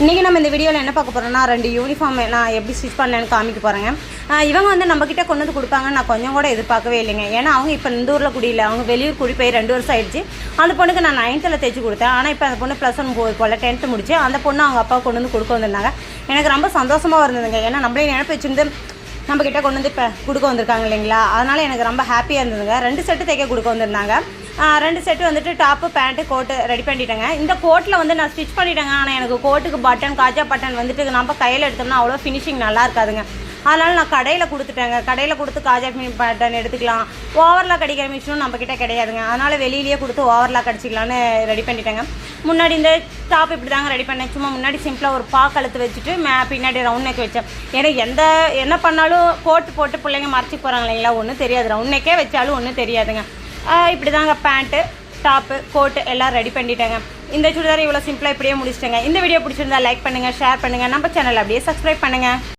இன்றைக்கி நம்ம இந்த வீடியோவில் என்ன பார்க்க போகிறோம்னா ரெண்டு யூனிஃபார்ம் நான் எப்படி ஸ்டிச் பண்ணேன்னு காமிக்க போகிறேங்க இவங்க வந்து நம்மக்கிட்ட கொண்டு வந்து கொடுப்பாங்கன்னு நான் கொஞ்சம் கூட எதிர்பார்க்கவே இல்லைங்க. ஏன்னா அவங்க இப்போ இந்த ஊரில் குடியில அவங்க வெளியூர் குடி போய் ரெண்டு வருஷம் ஆயிடுச்சு. அந்த பொண்ணுக்கு நான் நைன்த்தில் தைச்சு கொடுத்தேன். ஆனால் இப்போ அந்த பொண்ணு ப்ளஸ் ஒன் போய் போல் டென்த்து முடிச்சு அந்த பொண்ணு அவங்க அப்பா கொண்டு வந்து கொடுக்க வந்திருந்தாங்க. எனக்கு ரொம்ப சந்தோஷமாக இருந்ததுங்க. ஏன்னா நம்மளே நினைப்பு வச்சுருந்து நம்ம கொண்டு வந்து இப்போ கொடுக்க வந்திருக்காங்க இல்லைங்களா? அதனால் எனக்கு ரொம்ப ஹாப்பியாக இருந்ததுங்க. ரெண்டு செட்டு தைக்க கொடுக்க வந்திருந்தாங்க. ரெண்டு செட்டு வந்துட்டு டாப்பு பேண்ட்டு கோட்டு ரெடி பண்ணிட்டேங்க. இந்த கோட்டில் வந்து நான் ஸ்டிச் பண்ணிட்டேங்க. ஆனால் எனக்கு கோட்டுக்கு பட்டன் காஜா பட்டன் வந்துட்டு நம்ம கையில் எடுத்தோம்னா அவ்வளோ ஃபினிஷிங் நல்லா இருக்காதுங்க. அதனால் நான் கடையில் கொடுத்துட்டேங்க. கடையில் கொடுத்து காஜா பட்டன் எடுத்துக்கலாம். ஓவர்லாக் அடிக்கிற மிஷினும் நம்மக்கிட்ட கிடையாதுங்க. அதனால் வெளியிலேயே கொடுத்து ஓவர்லாக் அடிச்சிக்கலான்னு ரெடி பண்ணிட்டேங்க. முன்னாடி இந்த டாப் இப்படி தாங்க ரெடி பண்ணேன். சும்மா முன்னாடி சிம்பிளாக ஒரு பா கழுத்து வச்சுட்டு மே பின்னாடி ரவுண்ட் நெக் வச்சேன். எனக்கு எந்த என்ன பண்ணாலும் கோட்டு போட்டு பிள்ளைங்க மறைச்சி போகிறாங்க இல்லைங்களா? ஒன்றும் தெரியாது. ரவுண்ட் நெக்கே வச்சாலும் ஒன்றும் தெரியாதுங்க. இப்படி தாங்க பேண்ட்டு டாப்பு கோட்டு எல்லாம் ரெடி பண்ணிட்டேங்க. இந்த சுடிதார் இவ்வளோ சிம்பிளாக இப்படியே முடிச்சிட்டேங்க. இந்த வீடியோ பிடிச்சிருந்தா லைக் பண்ணுங்கள் ஷேர் பண்ணுங்கள் நம்ம சேனல் அப்படியே சப்ஸ்கிரைப் பண்ணுங்கள்